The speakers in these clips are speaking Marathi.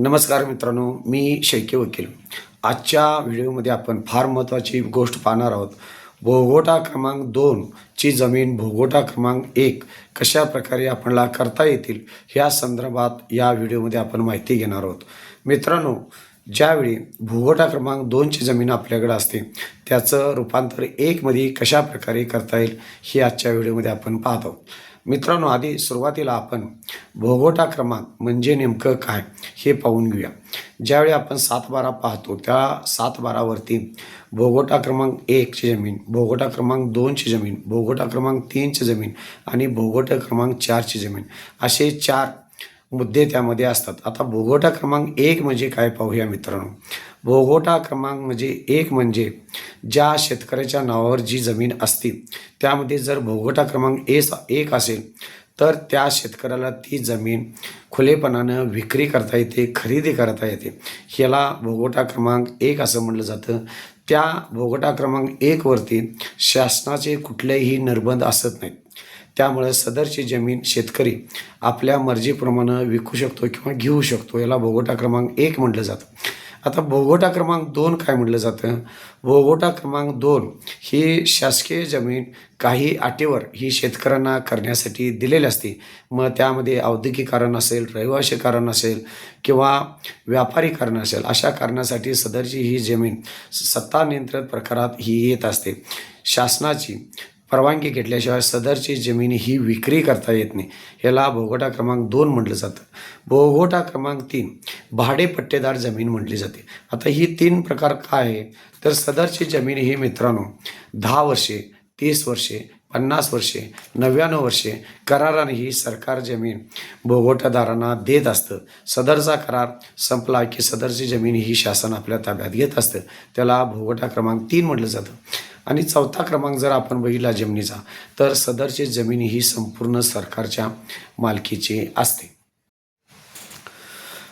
नमस्कार मित्रांनो मी शैके वकील. आजच्या व्हिडिओमध्ये आपण फार महत्त्वाची गोष्ट पाहणार आहोत. भोगोटा क्रमांक दोनची जमीन भोगोटा क्रमांक एक कशा प्रकारे आपणाला करता येतील ह्या संदर्भात या व्हिडिओमध्ये आपण माहिती घेणार आहोत. मित्रांनो ज्यावेळी भूगोटा क्रमांक दोनची जमीन आपल्याकडे असते त्याचं रूपांतर एकमध्ये कशा प्रकारे करता येईल हे आजच्या व्हिडिओमध्ये आपण पाहत आहोत. मित्रांनो आधी सुरुवातीला आपण भोगोटा क्रमांक म्हणजे नेमकं काय हे पाहून घेऊया. ज्यावेळी आपण सात बारा पाहतो त्या सात बारावरती भोगोटा क्रमांक एकची जमीन भोगोटा क्रमांक दोनची जमीन भोगोटा क्रमांक तीनची जमीन आणि भोगोटा क्रमांक चारची जमीन असे चार मुद्दे त्यामध्ये असतात. आता भोगोटा क्रमांक एक म्हणजे काय पाहूया मित्रांनो. भोगोटा क्रमांक म्हणजे एक म्हणजे ज्या शेतकऱ्याच्या नावावर जी जमीन असते त्यामध्ये जर भोगोटा क्रमांक एस एक असेल तर त्या शेतकऱ्याला ती जमीन खुलेपणानं विक्री करता येते खरेदी करता येते. ह्याला भोगोटा क्रमांक एक असं म्हटलं जातं. त्या भोगोटा क्रमांक एकवरती शासनाचे कुठलेही निर्बंध असत नाहीत. त्यामुळे सदरची जमीन शेतकरी आपल्या मर्जीप्रमाणे विकू शकतो किंवा घेऊ शकतो याला भोगोटा क्रमांक एक म्हटलं जातं. आता भोगोटा क्रमांक दोन काय म्हटलं जातं? भोगोटा क्रमांक दोन ही शासकीय जमीन काही अटीवर ही शेतकऱ्यांना करण्यासाठी दिलेली असते. मग त्यामध्ये औद्योगिकरण कारण असेल रहिवासी कारण असेल किंवा व्यापारी कारण असेल अशा कारणासाठी सदरची ही जमीन सत्ता नियंत्रण प्रकारात ही येत असते. शासनाची परवानगी घेतल्याशिवाय सदरची जमीन ही विक्री करता येत नाही. याला भोगोटा क्रमांक दोन म्हटलं जातं. भोगोटा क्रमांक तीन भाडे पट्टेदार जमीन म्हटली जाते. आता ही तीन प्रकार काय आहे तर सदरची जमीन ही मित्रांनो दहा वर्षे तीस वर्षे पन्नास वर्षे नव्याण्णव वर्षे कराराने ही सरकार जमीन भोगोटादारांना देत असतं. सदरचा करार संपला की सदरची जमीन ही शासन आपल्या ताब्यात घेत असतं. त्याला भोगोटा क्रमांक तीन म्हटलं जातं. आणि चौथा क्रमांक जर आपण बघितला जमिनीचा तर सदरची जमीन ही संपूर्ण सरकारच्या मालकीची असते.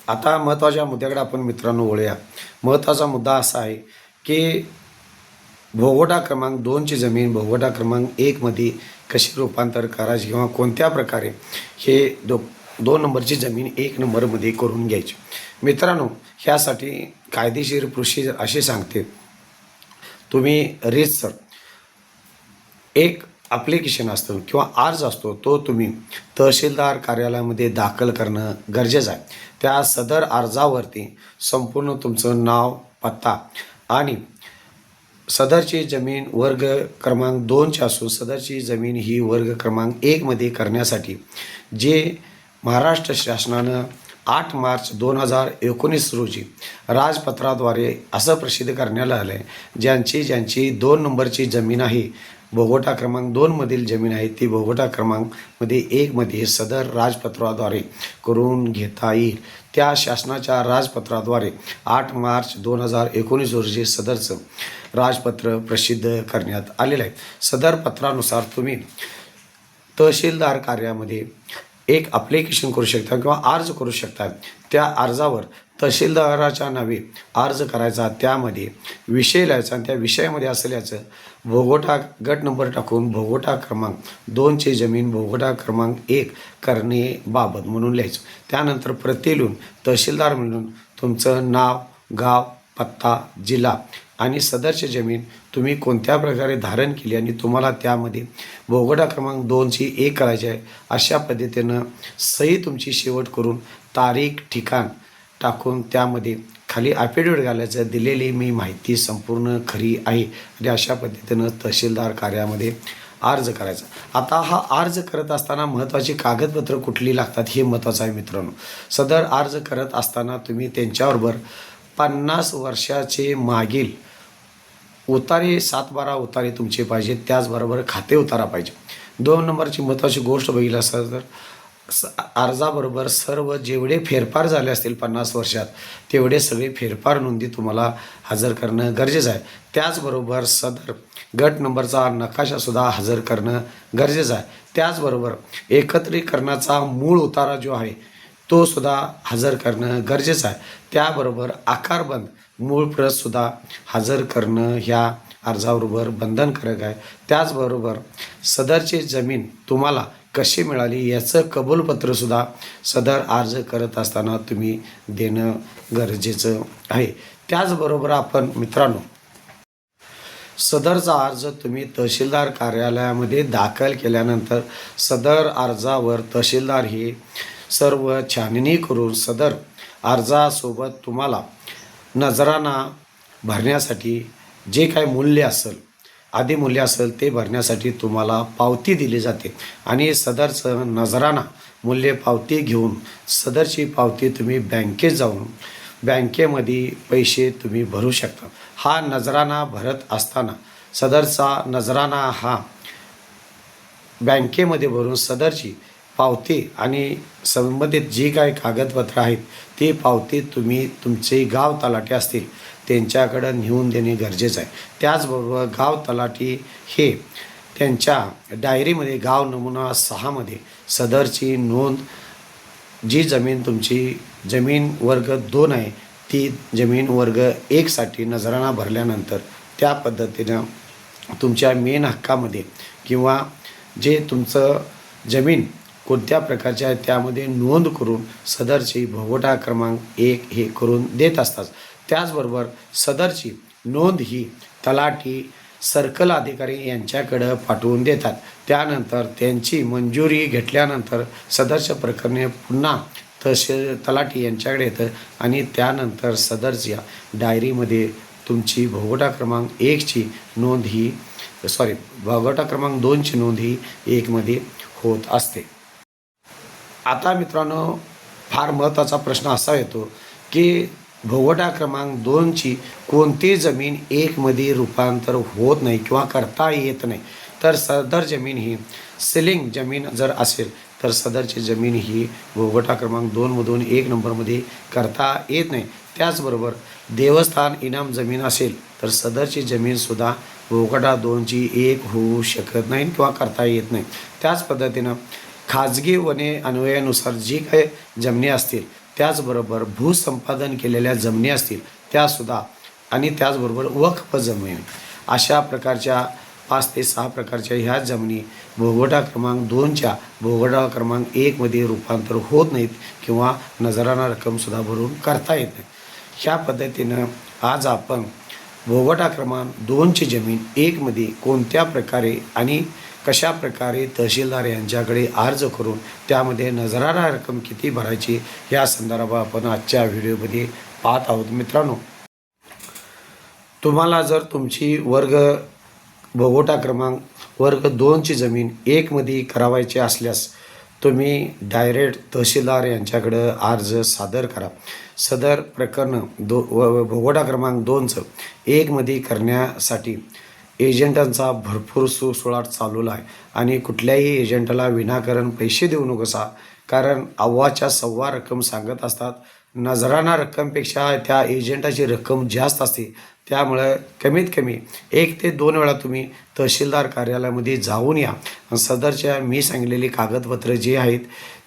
आता महत्त्वाच्या मुद्द्याकडे आपण मित्रांनो वळूया. महत्त्वाचा मुद्दा असा आहे की भोगोटा क्रमांक दोनची जमीन भोगोटा क्रमांक एकमध्ये कशी रूपांतर करायची किंवा कोणत्या प्रकारे हे दो दोन नंबरची जमीन एक नंबरमध्ये करून घ्यायची. मित्रांनो ह्यासाठी कायदेशीर प्रोसिजर असे सांगते. तुम्ही सर एक ॲप्लिकेशन असतं किंवा अर्ज असतो तो तुम्ही तहसीलदार कार्यालयामध्ये दाखल करणं गरजेचं आहे. त्या सदर अर्जावरती संपूर्ण तुमचं नाव पत्ता आणि सदरची जमीन वर्ग क्रमांक दोनची असून सदरची जमीन ही वर्ग क्रमांक एकमध्ये करण्यासाठी जे महाराष्ट्र शासनानं आठ मार्च दोन हजार एकोणीस रोजी राजपत्राद्वारे असं प्रसिद्ध करण्यात आलं आहे ज्यांची ज्यांची दोन नंबरची जमीन आहे भोगोटा क्रमांक दोनमधील जमीन आहे. ती भोगोटा क्रमांकमध्ये एकमध्ये सदर राजपत्राद्वारे करून घेता येईल. त्या शासनाच्या राजपत्राद्वारे आठ मार्च दोन हजार एकोणीस रोजी सदरचं राजपत्र प्रसिद्ध करण्यात आलेलं आहे. सदर पत्रानुसार तुम्ही तहसीलदार कार्यामध्ये एक ॲप्लिकेशन करू शकता किंवा अर्ज करू शकता. त्या अर्जावर तहसीलदाराच्या नावे अर्ज करायचा त्यामध्ये विषय लिहायचा आणि त्या विषयामध्ये असल्याचं भोगोटा गट नंबर टाकून भोगोटा क्रमांक दोनची जमीन भोगोटा क्रमांक एक करणेबाबत म्हणून लिहायचं. त्यानंतर प्रति लिहून तहसीलदार म्हणून तुमचं नाव गाव पत्ता जिल्हा आणि सदरची जमीन तुम्ही कोणत्या प्रकारे धारण केली आणि तुम्हाला त्यामध्ये भोगोटा क्रमांक दोनची एक करायची आहे अशा पद्धतीनं सही तुमची शेवट करून तारीख ठिकाण टाकून त्यामध्ये खाली ॲफिडेविट घालायचं. दिलेली मी माहिती संपूर्ण खरी आहे. आणि अशा पद्धतीनं तहसीलदार कार्यामध्ये अर्ज करायचा. आता हा अर्ज करत असताना महत्त्वाची कागदपत्र कुठली लागतात हे महत्त्वाचं आहे मित्रांनो. सदर अर्ज करत असताना तुम्ही त्यांच्याबरोबर पन्नास वर्षाचे मागील उतारे सात बारा उतारे तुमचे पाहिजे त्याचबरोबर खाते उतारा पाहिजे. दोन नंबरची महत्त्वाची गोष्ट बघितली असतं तर स अर्जाबरोबर सर्व जेवढे फेरफार झाले असतील पन्नास वर्षात तेवढे सगळे फेरफार नोंदी तुम्हाला हजर करणं गरजेचं आहे. त्याचबरोबर सदर गट नंबरचा नकाशासुद्धा हजर करणं गरजेचं आहे. त्याचबरोबर एकत्रीकरणाचा मूळ उतारा जो आहे तो सुद्धा हजर करणं गरजेचं आहे. त्याबरोबर आकारबंद मूळ प्रतसुद्धा हजर करणं ह्या अर्जाबरोबर बंधनकारक आहे. त्याचबरोबर सदरची जमीन तुम्हाला कशी मिळाली याचं कबूलपत्रसुद्धा सदर अर्ज करत असताना तुम्ही देणं गरजेचं आहे. त्याचबरोबर आपण मित्रांनो सदरचा अर्ज तुम्ही तहसीलदार कार्यालयामध्ये दाखल केल्यानंतर सदर अर्जावर तहसीलदार हे सर्व छाननी करून सदर अर्जासोबत तुम्हाला नजराना भरण्यासाठी जे काही मूल्य असेल आधी मूल्य असेल ते भरण्यासाठी तुम्हाला पावती दिली जाते. आणि सदरचं नजराना मूल्य पावती घेऊन सदरची पावती तुम्ही बँकेत जाऊन बँकेमध्ये पैसे तुम्ही भरू शकता. हा नजराना भरत असताना सदरचा नजराना हा बँकेमध्ये भरून सदरची पावती आणि संबंधित जी काही कागदपत्रं आहेत ती पावती तुम्ही तुमचे गाव तलाटे असतील त्यांच्याकडं नेऊन देणे गरजेचं आहे. त्याचबरोबर गाव तलाठी हे त्यांच्या डायरीमध्ये गाव नमुना सहामध्ये सदरची नोंद जी जमीन तुमची जमीन वर्ग दोन आहे ती जमीन वर्ग एकसाठी नजराना भरल्यानंतर त्या पद्धतीनं तुमच्या मेन हक्कामध्ये किंवा जे तुमचं जमीन कोणत्या प्रकारच्या त्यामध्ये नोंद करून सदरची भोगवटा क्रमांक एक हे करून देत असतात. त्याचबरोबर सदरची नोंद ही तलाठी सर्कल अधिकारी यांच्याकडं पाठवून देतात. त्यानंतर त्यांची मंजुरी घेतल्यानंतर सदरच्या प्रकरणे पुन्हा तसे तलाठी यांच्याकडे येतं आणि त्यानंतर सदरच्या डायरीमध्ये तुमची भोगवटा क्रमांक एकची नोंद ही सॉरी भोगवटा क्रमांक दोनची नोंद ही एकमध्ये होत असते. आता मित्रांनो फार महत्त्वाचा प्रश्न असा येतो की भोगटा क्रमांक दोनची कोणती जमीन एकमध्ये रूपांतर होत नाही किंवा करता येत नाही. तर सदर जमीन ही सिलिंग जमीन जर असेल तर सदरची जमीन ही भोगटा क्रमांक दोनमधून एक नंबरमध्ये करता येत नाही. त्याचबरोबर देवस्थान इनाम जमीन असेल तर सदरची जमीनसुद्धा भोगटा दोनची एक होऊ शकत नाही किंवा करता येत नाही. त्याच पद्धतीनं खाजगी वने अन्वयानुसार जी काही जमिनी असतील त्याचबरोबर भूसंपादन केलेल्या जमिनी असतील त्यासुद्धा आणि त्याचबरोबर वक्फ जमीन अशा प्रकारच्या पाच ते सहा प्रकारच्या ह्या जमिनी भोगोटा क्रमांक दोनच्या भोगोटा क्रमांक एकमध्ये रूपांतर होत नाहीत किंवा नजराना रक्कमसुद्धा भरून करता येत नाही. ह्या पद्धतीनं आज आपण भोगोटा क्रमांक दोनची जमीन एकमध्ये कोणत्या प्रकारे आणि कशा प्रकारे तहसीलदार यांच्याकडे अर्ज करून त्यामध्ये नजराना रक्कम किती भरायची या संदर्भात आपण आजच्या व्हिडिओमध्ये पाहत आहोत. मित्रांनो तुम्हाला जर तुमची वर्ग भोगोटा क्रमांक वर्ग दोनची जमीन एकमध्ये करावायची असल्यास तुम्ही डायरेक्ट तहसीलदार यांच्याकडं अर्ज सादर करा. सदर प्रकरण दो भोगोटा क्रमांक दोनचं एकमध्ये करण्यासाठी एजंटांचा भरपूर सुसुळाट चालूला आहे. आणि कुठल्याही एजंटला विनाकारण पैसे देऊ नकोसा कारण अव्वाच्या सव्वा रक्कम सांगत असतात नजराना रक्कमपेक्षा त्या एजंटाची रक्कम जास्त असते. त्यामुळं कमीत कमी एक ते दोन वेळा तुम्ही तहसीलदार कार्यालयामध्ये जाऊन या. आणि सदरच्या मी सांगलेली कागदपत्र जे आहेत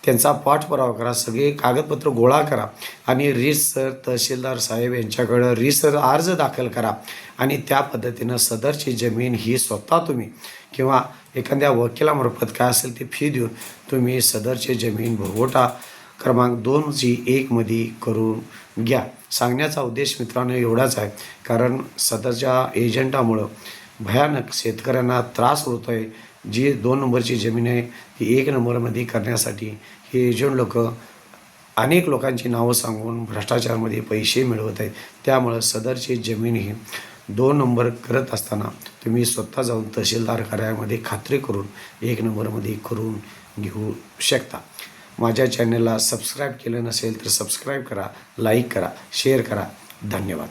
त्यांचा पाठपुरावा करा. सगळे कागदपत्र गोळा करा. आणि रीतसर तहसीलदार साहेब यांच्याकडं रीतसर अर्ज दाखल करा. आणि त्या पद्धतीनं सदरची जमीन ही स्वतः तुम्ही किंवा एखाद्या वकिलामार्फत काय असेल ती फी देऊन तुम्ही सदरची जमीन भोगवटा क्रमांक दोन जी एकमध्ये करून घ्या. सांगण्याचा उद्देश मित्रांनो एवढाच आहे. कारण सदरच्या एजंटामुळं भयानक शेतकऱ्यांना त्रास होतो आहे जी दोन नंबरची जमीन आहे ती एक नंबरमध्ये करण्यासाठी हे एजंट लोक अनेक लोकांची नावं सांगून भ्रष्टाचारामध्ये पैसे मिळवत आहेत. त्यामुळं सदरची जमीन ही दोन नंबर करत असताना तुम्ही स्वतः जाऊन तहसीलदार कार्यालयामध्ये खात्री करून एक नंबरमध्ये करून घेऊ शकता. माझ्या चॅनलला सबस्क्राईब केलं नसेल तर सबस्क्राईब करा लाईक करा शेअर करा. धन्यवाद.